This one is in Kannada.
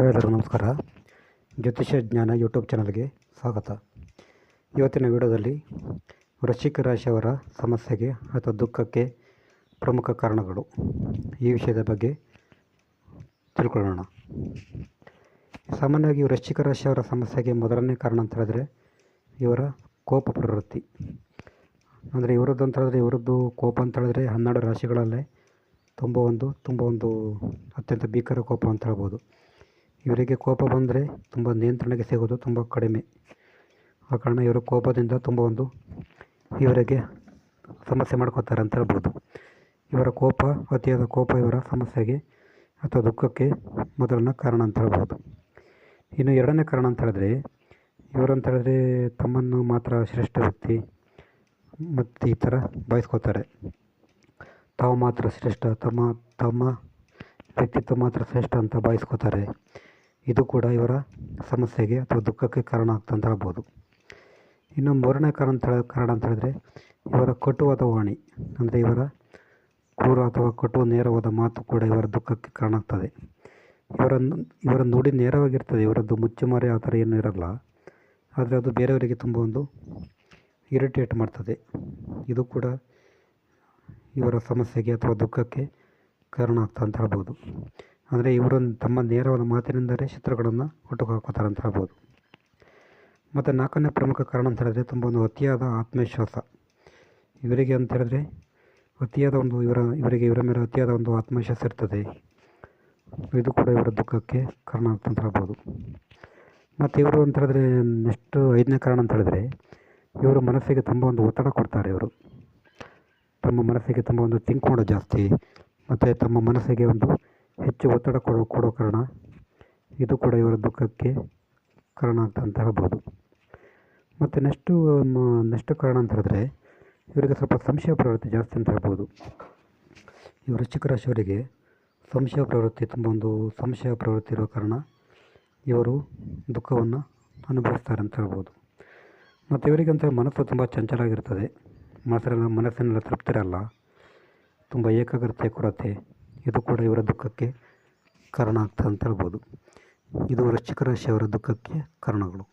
ಎಲ್ಲರಿಗೂ ನಮಸ್ಕಾರ. ಜ್ಯೋತಿಷ್ಯ ಜ್ಞಾನ ಯೂಟ್ಯೂಬ್ ಚಾನಲ್ಗೆ ಸ್ವಾಗತ. ಇವತ್ತಿನ ವಿಡಿಯೋದಲ್ಲಿ ವೃಶ್ಚಿಕ ರಾಶಿಯವರ ಸಮಸ್ಯೆಗೆ ಅಥವಾ ದುಃಖಕ್ಕೆ ಪ್ರಮುಖ ಕಾರಣಗಳು. ಈ ವಿಷಯದ ಬಗ್ಗೆ ತಿಳ್ಕೊಳ್ಳೋಣ. ಸಾಮಾನ್ಯವಾಗಿ ವೃಶ್ಚಿಕ ರಾಶಿಯವರ ಸಮಸ್ಯೆಗೆ ಮೊದಲನೇ ಕಾರಣ ಅಂತ ಹೇಳಿದ್ರೆ ಇವರ ಕೋಪ ಪ್ರವೃತ್ತಿ. ಅಂದರೆ ಇವರದ್ದು ಅಂತ ಹೇಳಿದ್ರೆ ಇವರದ್ದು ಕೋಪ ಅಂತ ಹೇಳಿದ್ರೆ ಹನ್ನೆರಡು ರಾಶಿಗಳಲ್ಲೇ ತುಂಬ ಒಂದು ತುಂಬ ಒಂದು ಅತ್ಯಂತ ಭೀಕರ ಕೋಪ ಅಂತ ಹೇಳ್ಬೋದು. ಇವರಿಗೆ ಕೋಪ ಬಂದರೆ ತುಂಬ ನಿಯಂತ್ರಣಕ್ಕೆ ಸಿಗೋದು ತುಂಬ ಕಡಿಮೆ. ಆ ಕಾರಣ ಇವರು ಕೋಪದಿಂದ ತುಂಬ ಒಂದು ಇವರಿಗೆ ಸಮಸ್ಯೆ ಮಾಡ್ಕೋತಾರೆ ಅಂತ ಹೇಳ್ಬೋದು. ಇವರ ಕೋಪ, ಅತಿಯಾದ ಕೋಪ ಇವರ ಸಮಸ್ಯೆಗೆ ಅಥವಾ ದುಃಖಕ್ಕೆ ಮೊದಲನೇ ಕಾರಣ ಅಂತ ಹೇಳ್ಬೋದು. ಇನ್ನು ಎರಡನೇ ಕಾರಣ ಅಂತ ಹೇಳಿದ್ರೆ ಇವರಂತ ಹೇಳಿದ್ರೆ ತಮ್ಮನ್ನು ಮಾತ್ರ ಶ್ರೇಷ್ಠ ವ್ಯಕ್ತಿ ಮತ್ತು ಈ ಥರ ಬಯಸ್ಕೋತಾರೆ ತಾವು ಮಾತ್ರ ಶ್ರೇಷ್ಠ, ತಮ್ಮ ತಮ್ಮ ವ್ಯಕ್ತಿತ್ವ ಮಾತ್ರ ಶ್ರೇಷ್ಠ ಅಂತ ಭಾವಿಸ್ಕೋತಾರೆ ಇದು ಕೂಡ ಇವರ ಸಮಸ್ಯೆಗೆ ಅಥವಾ ದುಃಖಕ್ಕೆ ಕಾರಣ ಆಗ್ತಂತ ಹೇಳ್ಬೋದು. ಇನ್ನು ಮೂರನೇ ಕಾರಣ ಅಂತ ಕಾರಣ ಅಂತ ಹೇಳಿದರೆ, ಇವರ ಕಟುವಾದ ವಾಣಿ, ಅಂದರೆ ಇವರ ಕ್ರೂರ ಅಥವಾ ಕಟು ನೇರವಾದ ಮಾತು ಕೂಡ ಇವರ ದುಃಖಕ್ಕೆ ಕಾರಣ ಆಗ್ತದೆ. ಇವರ ಇವರ ನುಡಿ ನೇರವಾಗಿರ್ತದೆ, ಇವರದ್ದು ಮುಚ್ಚುಮರೆ ಆ ಥರ ಏನೂ ಇರಲ್ಲ. ಆದರೆ ಅದು ಬೇರೆಯವರಿಗೆ ತುಂಬ ಒಂದು ಇರಿಟೇಟ್ ಮಾಡ್ತದೆ. ಇದು ಕೂಡ ಇವರ ಸಮಸ್ಯೆಗೆ ಅಥವಾ ದುಃಖಕ್ಕೆ ಕಾರಣ ಆಗ್ತಾ ಅಂತ ಹೇಳ್ಬೋದು. ಅಂದರೆ ಇವರು ತಮ್ಮ ನೇರವಾದ ಮಾತಿನಿಂದಲೇ ಚಿತ್ರಗಳನ್ನು ಹುಟ್ಟುಕು ಹಾಕೋತಾರೆ ಅಂತ ಹೇಳ್ಬೋದು ಮತ್ತು ನಾಲ್ಕನೇ ಪ್ರಮುಖ ಕಾರಣ ಅಂತ ಹೇಳಿದ್ರೆ ತುಂಬ ಒಂದು ಅತಿಯಾದ ಆತ್ಮವಿಶ್ವಾಸ. ಇವರಿಗೆ ಅಂತ ಹೇಳಿದ್ರೆ ಅತಿಯಾದ ಒಂದು ಇವರ, ಇವರಿಗೆ ಇವರ ಮೇಲೆ ಅತಿಯಾದ ಒಂದು ಆತ್ಮವಿಶ್ವಾಸ ಇರ್ತದೆ. ಇದು ಕೂಡ ಇವರ ದುಃಖಕ್ಕೆ ಕಾರಣ ಅಂತ ಹೇಳ್ಬೋದು ಮತ್ತು ಇವರು ಅಂತ ಹೇಳಿದ್ರೆ ನೆಕ್ಸ್ಟ್ ಐದನೇ ಕಾರಣ ಅಂತ ಹೇಳಿದ್ರೆ ಇವರು ಮನಸ್ಸಿಗೆ ತುಂಬ ಒಂದು ಒತ್ತಡ ಕೊಡ್ತಾರೆ ಇವರು. ತಮ್ಮ ಮನಸ್ಸಿಗೆ ತುಂಬ ಒಂದು ಥಿಂಕ್ ಮಾಡೋದು ಜಾಸ್ತಿ. ಮತ್ತು ತಮ್ಮ ಮನಸ್ಸಿಗೆ ಒಂದು ಹೆಚ್ಚು ಒತ್ತಡ ಕೊಡೋ ಕೊಡೋ ಕಾರಣ ಇದು ಕೂಡ ಇವರ ದುಃಖಕ್ಕೆ ಕಾರಣ ಅಂತ ಅಂತ ಹೇಳ್ಬೋದು. ಮತ್ತು ನೆಕ್ಸ್ಟು ನೆಕ್ಸ್ಟ್ ಕಾರಣ ಅಂತ ಹೇಳಿದ್ರೆ ಇವರಿಗೆ ಸ್ವಲ್ಪ ಸಂಶಯ ಪ್ರವೃತ್ತಿ ಜಾಸ್ತಿ ಅಂತ ಹೇಳ್ಬೋದು. ಈ ವೃಶ್ಚಿಕ ರಾಶಿಯವರಿಗೆ ಸಂಶಯ ಪ್ರವೃತ್ತಿ ತುಂಬ ಒಂದು ಸಂಶಯ ಪ್ರವೃತ್ತಿ ಇರೋ ಕಾರಣ ಇವರು ದುಃಖವನ್ನು ಅನುಭವಿಸ್ತಾರೆ ಅಂತ ಹೇಳ್ಬೋದು. ಮತ್ತು ಇವರಿಗಂತ ಮನಸ್ಸು ತುಂಬ ಚಂಚಲಾಗಿರ್ತದೆ ಮಾತ್ರ ಮನಸ್ಸಿನೆಲ್ಲ ತೃಪ್ತಿರಲ್ಲ ತುಂಬ ಏಕಾಗ್ರತೆ ಕೊರತೆ ಇದು ಕೂಡ ಇವರ ದುಃಖಕ್ಕೆ ಕಾರಣ ಆಗ್ತದೆ ಅಂತ ಹೇಳ್ಬೋದು. ಇದು ವೃಶ್ಚಿಕ ರಾಶಿಯವರ ದುಃಖಕ್ಕೆ ಕಾರಣಗಳು.